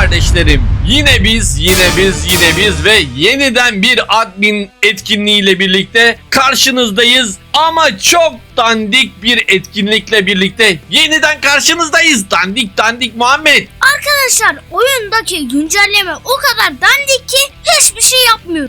kardeşlerim. Yine biz, yine biz, yine biz ve yeniden bir admin etkinliğiyle birlikte karşınızdayız. Ama çok dandik bir etkinlikle birlikte yeniden karşınızdayız. Dandik dandik Muhammed. Arkadaşlar oyundaki güncelleme o kadar dandik ki hiçbir şey yapmıyor.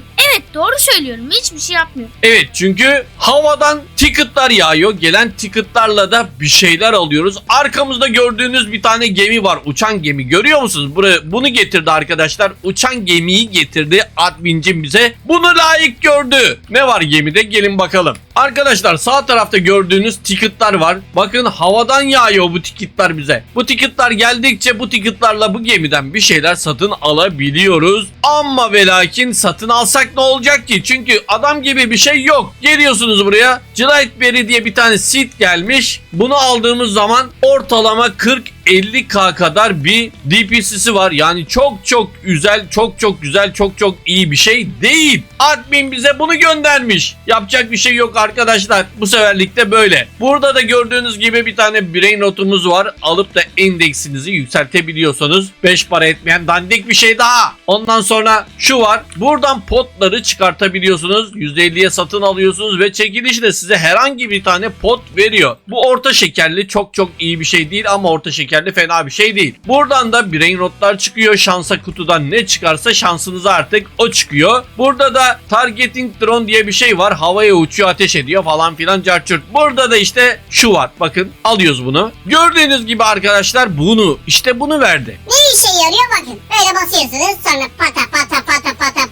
Doğru söylüyorum hiçbir şey yapmıyor. Evet çünkü havadan ticketlar yağıyor. Gelen ticketlarla da bir şeyler alıyoruz. Arkamızda gördüğünüz bir tane gemi var. Uçan gemi. Görüyor musunuz? Buraya, bunu getirdi arkadaşlar. Uçan gemiyi getirdi admincim bize. Bunu layık gördü. Ne var gemide? Gelin bakalım. Arkadaşlar sağ tarafta gördüğünüz ticketlar var. Bakın havadan yağıyor bu ticketlar bize. Bu ticketlar geldikçe bu ticketlarla bu gemiden bir şeyler satın alabiliyoruz. Ama ve lakin satın alsak ne olacak ki? Çünkü adam gibi bir şey yok. Geliyorsunuz buraya. Clydeberry diye bir tane seat gelmiş. Bunu aldığımız zaman ortalama 40 50k kadar bir DPC'si var. Yani çok çok güzel, çok çok güzel, çok çok iyi bir şey değil. Admin bize bunu göndermiş. Yapacak bir şey yok arkadaşlar. Bu seferlik böyle. Burada da gördüğünüz gibi bir tane brain notumuz var. Alıp da endeksinizi yükseltebiliyorsanız 5 para etmeyen dandik bir şey daha. Ondan sonra şu var. Buradan potları çıkartabiliyorsunuz. %50'ye satın alıyorsunuz ve çekiliş de size herhangi bir tane pot veriyor. Bu orta şekerli çok çok iyi bir şey değil ama orta şekerli fena bir şey değil. Buradan da brain rotlar çıkıyor. Şansa kutudan ne çıkarsa şansınıza artık o çıkıyor. Burada da targeting drone diye bir şey var. Havaya uçuyor, ateş ediyor falan filan carçurt. Burada da işte şu var. Bakın alıyoruz bunu. Gördüğünüz gibi arkadaşlar bunu işte bunu verdi. Ne işe yarıyor bakın. Böyle basıyorsunuz sonra pata pata pata pata.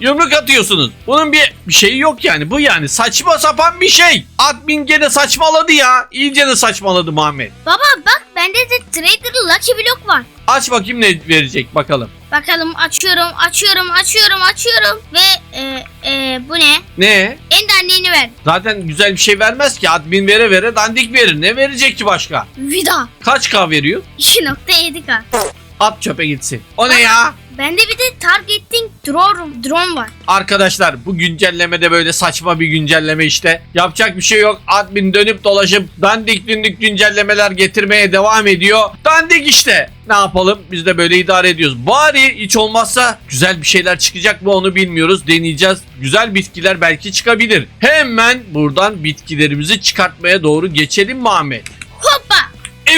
Yumruk atıyorsunuz. Bunun bir, bir şeyi yok yani. Bu yani saçma sapan bir şey. Admin gene saçmaladı ya. İyice de saçmaladı Muhammed. Baba bak bende de Trader Lucky Block var. Aç bakayım ne verecek bakalım. Bakalım açıyorum açıyorum açıyorum açıyorum ve e, e, bu ne? Ne? En dandiğini ver. Zaten güzel bir şey vermez ki. Admin vere vere dandik verir. Ne verecek ki başka? Vida. Kaç K veriyor? 2.7k. At çöpe gitsin. O ne ya? Bende bir de Targeting Drone, drone var. Arkadaşlar bu güncellemede böyle saçma bir güncelleme işte. Yapacak bir şey yok. Admin dönüp dolaşıp dandik dündik güncellemeler getirmeye devam ediyor. Dandik işte. Ne yapalım? Biz de böyle idare ediyoruz. Bari hiç olmazsa güzel bir şeyler çıkacak mı onu bilmiyoruz. Deneyeceğiz. Güzel bitkiler belki çıkabilir. Hemen buradan bitkilerimizi çıkartmaya doğru geçelim Muhammed. Hoppa.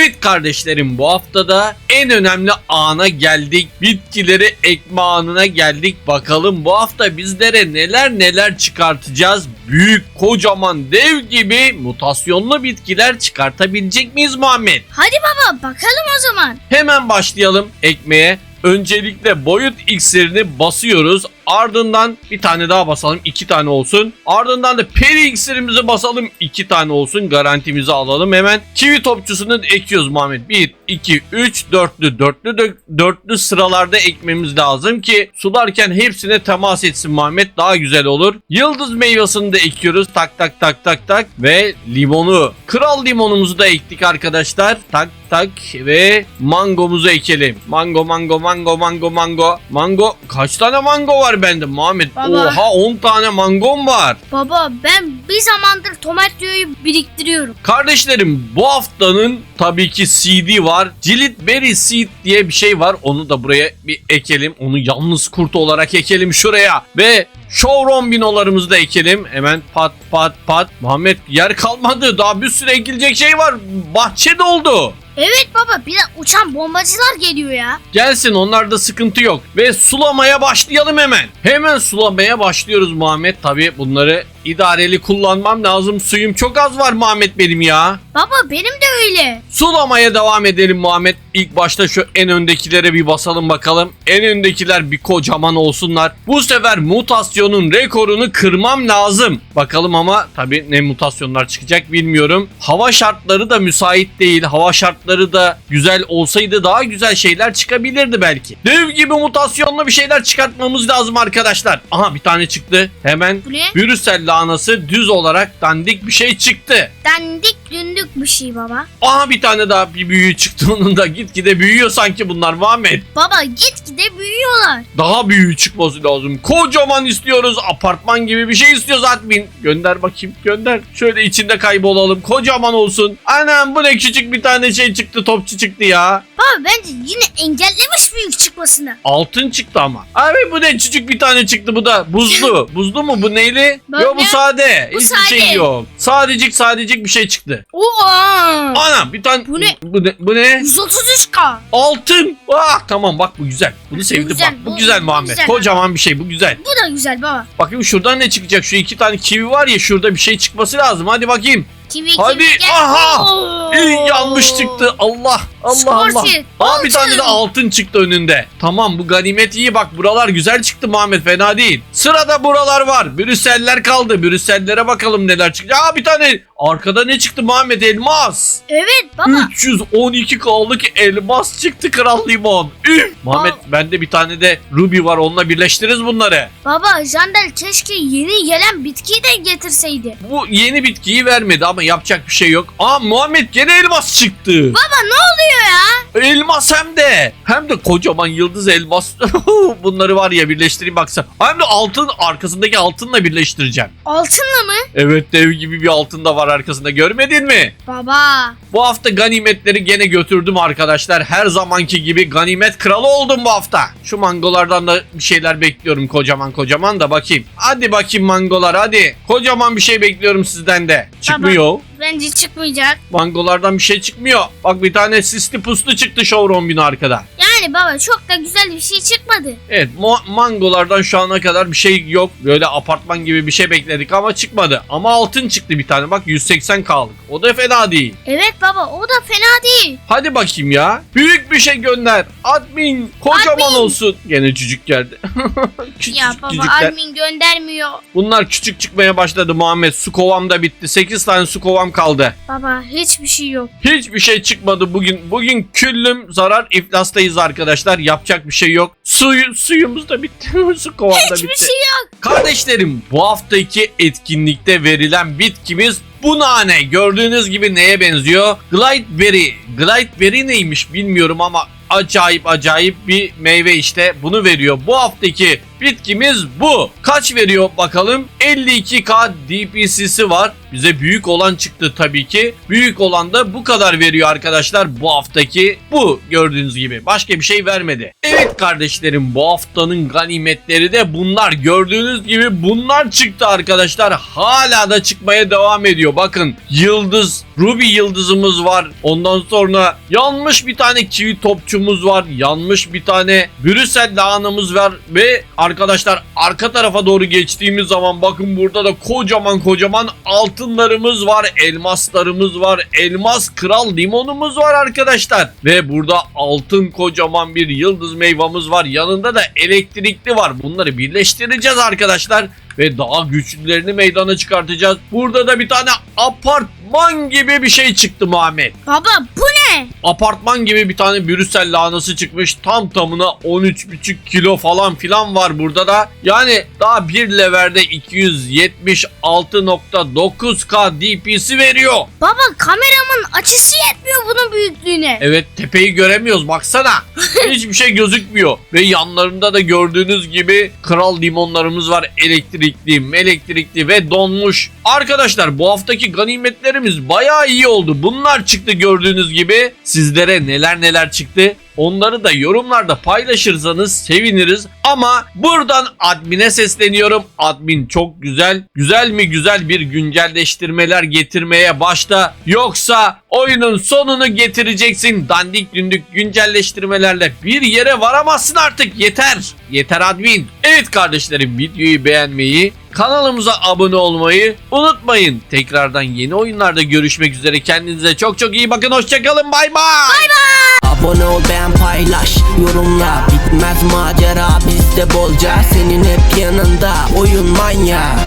Evet kardeşlerim bu haftada en önemli ana geldik. Bitkileri ekme anına geldik. Bakalım bu hafta bizlere neler neler çıkartacağız. Büyük, kocaman, dev gibi mutasyonlu bitkiler çıkartabilecek miyiz Muhammed? Hadi baba bakalım o zaman. Hemen başlayalım ekmeye. Öncelikle boyut iksirini basıyoruz. Ardından bir tane daha basalım. iki tane olsun. Ardından da peri iksirimizi basalım. iki tane olsun. Garantimizi alalım. Hemen kivi topçusunu ekiyoruz Muhammed. 1, 2, 3, dörtlü. Dörtlü de, dörtlü sıralarda ekmemiz lazım ki sularken hepsine temas etsin Muhammed. Daha güzel olur. Yıldız meyvesini de ekiyoruz. Tak tak tak tak tak. Ve limonu. Kral limonumuzu da ektik arkadaşlar. Tak tak ve mangomuzu ekelim. Mango mango mango mango mango. Mango kaç tane mango var bende Muhammed? Baba. Oha 10 tane mangom var. Baba ben bir zamandır Tomatio'yu biriktiriyorum. Kardeşlerim bu haftanın tabii ki CD var. Cilit Berry Seed diye bir şey var. Onu da buraya bir ekelim. Onu yalnız kurt olarak ekelim şuraya. Ve Showroom binolarımızı da ekelim. Hemen pat pat pat. Muhammed yer kalmadı. Daha bir sürü ekilecek şey var. Bahçe doldu. Evet baba bir de uçan bombacılar geliyor ya. Gelsin onlarda sıkıntı yok. Ve sulamaya başlayalım hemen. Hemen sulamaya başlıyoruz Muhammed. Tabii bunları idareli kullanmam lazım. Suyum çok az var Muhammed benim ya. Baba benim de öyle. Sulamaya devam edelim Muhammed. İlk başta şu en öndekilere bir basalım bakalım. En öndekiler bir kocaman olsunlar. Bu sefer mutasyonun rekorunu kırmam lazım. Bakalım ama tabii ne mutasyonlar çıkacak bilmiyorum. Hava şartları da müsait değil. Hava şartları da güzel olsaydı daha güzel şeyler çıkabilirdi belki. Dev gibi mutasyonlu bir şeyler çıkartmamız lazım arkadaşlar. Aha bir tane çıktı. Hemen Bu ne? Brüssel lahanası düz olarak dandik bir şey çıktı. Dandik dündük bir şey baba. Aha bir tane daha bir büyüğü çıktı onun da gitgide büyüyor sanki bunlar Muhammed. Baba gitgide büyüyorlar. Daha büyüğü çıkması lazım. Kocaman istiyoruz. Apartman gibi bir şey istiyoruz admin. Gönder bakayım gönder. Şöyle içinde kaybolalım. Kocaman olsun. Anam bu ne küçük bir tane şey çıktı topçu çıktı ya. Baba bence yine engellemiş büyük çıkmasını. Altın çıktı ama. Abi bu ne küçük bir tane çıktı bu da. Buzlu. Buzlu mu bu neyli? Yok bu sade. Bu Hiçbir sade. şey yok. Sadecik sadecik bir şey çıktı. Oo. Anam bir tane. Bu ne? Bu ne? Bu ne? 133k. Altın. Ah tamam bak bu güzel. Bunu sevdim güzel, bak. Bu bu- güzel bu Muhammed. güzel. Kocaman bir şey bu güzel. Bu da güzel baba. Bakayım şuradan ne çıkacak? Şu iki tane kivi var ya şurada bir şey çıkması lazım. Hadi bakayım. Kivi Hadi, kivi gel. aha! İyi yanlış çıktı. Allah Allah Allah. Scorpion, Aa bir tane de altın. çıktı önünde. Tamam bu ganimet iyi bak buralar güzel çıktı Muhammed fena değil. Sırada buralar var. Brüseller kaldı. Brüsellere bakalım neler çıkacak. Aa bir tane arkada ne çıktı Muhammed elmas. Evet baba. 312 kaldık elmas çıktı kral limon. Üf. Muhammed bende bir tane de ruby var onunla birleştiririz bunları. Baba Jandel keşke yeni gelen bitkiyi de getirseydi. Bu yeni bitkiyi vermedi ama yapacak bir şey yok. Aa Muhammed gene elmas çıktı. Baba ne oluyor ya? Elmas hem de. Hem de kocaman yıldız elmas. Bunları var ya birleştireyim baksana. Hem de altın arkasındaki altınla birleştireceğim. Altınla mı? Evet dev gibi bir altın da var arkasında görmedin mi? Baba. Bu hafta ganimetleri gene götürdüm arkadaşlar. Her zamanki gibi ganimet kralı oldum bu hafta. Şu mangolardan da bir şeyler bekliyorum kocaman kocaman da bakayım. Hadi bakayım mangolar hadi. Kocaman bir şey bekliyorum sizden de. Çıkmıyor. Bence çıkmayacak. Mangolardan bir şey çıkmıyor. Bak bir tane sisli puslu çıktı showroom bin arkada. Yani baba çok da güzel bir şey çıkmadı. Evet mangolardan şu ana kadar bir şey yok. Böyle apartman gibi bir şey bekledik ama çıkmadı. Ama altın çıktı bir tane bak 180 kaldık. O da fena değil. Evet baba o da fena değil. Hadi bakayım ya. Büyük bir şey gönder. Admin kocaman Admin. olsun. Gene çocuk geldi. küçük Ya baba cücükler. admin göndermiyor. Bunlar küçük çıkmaya başladı Muhammed. Su kovam da bitti. 8 tane su kovam kaldı. Baba hiçbir şey yok. Hiçbir şey çıkmadı bugün. Bugün küllüm zarar iflastayız arkadaşlar. Yapacak bir şey yok. Suyu, suyumuz da bitti. su kovam da Hiçbir bitti. şey yok. Kardeşlerim bu haftaki etkinlikte verilen bitkimiz bu nane. Gördüğünüz gibi neye benziyor? Glideberry. Glideberry neymiş bilmiyorum ama acayip acayip bir meyve işte. Bunu veriyor. Bu haftaki bitkimiz bu. Kaç veriyor bakalım? 52k DPC'si var. Bize büyük olan çıktı tabii ki. Büyük olan da bu kadar veriyor arkadaşlar bu haftaki. Bu gördüğünüz gibi. Başka bir şey vermedi. Evet kardeşlerim bu haftanın ganimetleri de bunlar. Gördüğünüz gibi bunlar çıktı arkadaşlar. Hala da çıkmaya devam ediyor. Bakın yıldız, ruby yıldızımız var. Ondan sonra yanmış bir tane kivi topçumuz var. Yanmış bir tane Brüssel lahanamız var. Ve arkadaşlar arka tarafa doğru geçtiğimiz zaman bakın burada da kocaman kocaman altınlarımız var. Elmaslarımız var. Elmas kral limonumuz var arkadaşlar. Ve burada altın kocaman bir yıldız meyvamız var. Yanında da elektrikli var. Bunları birleştireceğiz arkadaşlar. Ve daha güçlülerini meydana çıkartacağız. Burada da bir tane apartman gibi bir şey çıktı Muhammed Baba bu ne? apartman gibi bir tane Brüssel lahanası çıkmış. Tam tamına 13,5 kilo falan filan var burada da. Yani daha bir leverde 276.9k DP'si veriyor. Baba kameramın açısı yetmiyor bunun büyüklüğüne. Evet tepeyi göremiyoruz baksana. Hiçbir şey gözükmüyor. Ve yanlarında da gördüğünüz gibi kral limonlarımız var. Elektrikli, elektrikli ve donmuş. Arkadaşlar bu haftaki ganimetlerimiz bayağı iyi oldu. Bunlar çıktı gördüğünüz gibi. Sizlere neler neler çıktı Onları da yorumlarda paylaşırsanız seviniriz. Ama buradan admine sesleniyorum. Admin çok güzel, güzel mi güzel bir güncelleştirmeler getirmeye başla. Yoksa oyunun sonunu getireceksin. Dandik dündük güncelleştirmelerle bir yere varamazsın artık. Yeter. Yeter admin. Evet kardeşlerim videoyu beğenmeyi, kanalımıza abone olmayı unutmayın. Tekrardan yeni oyunlarda görüşmek üzere. Kendinize çok çok iyi bakın. Hoşçakalın. Bay bay. Abone ol beğen paylaş. Yorumla Bitmez macera bizde bolca. Senin hep yanında oyun manya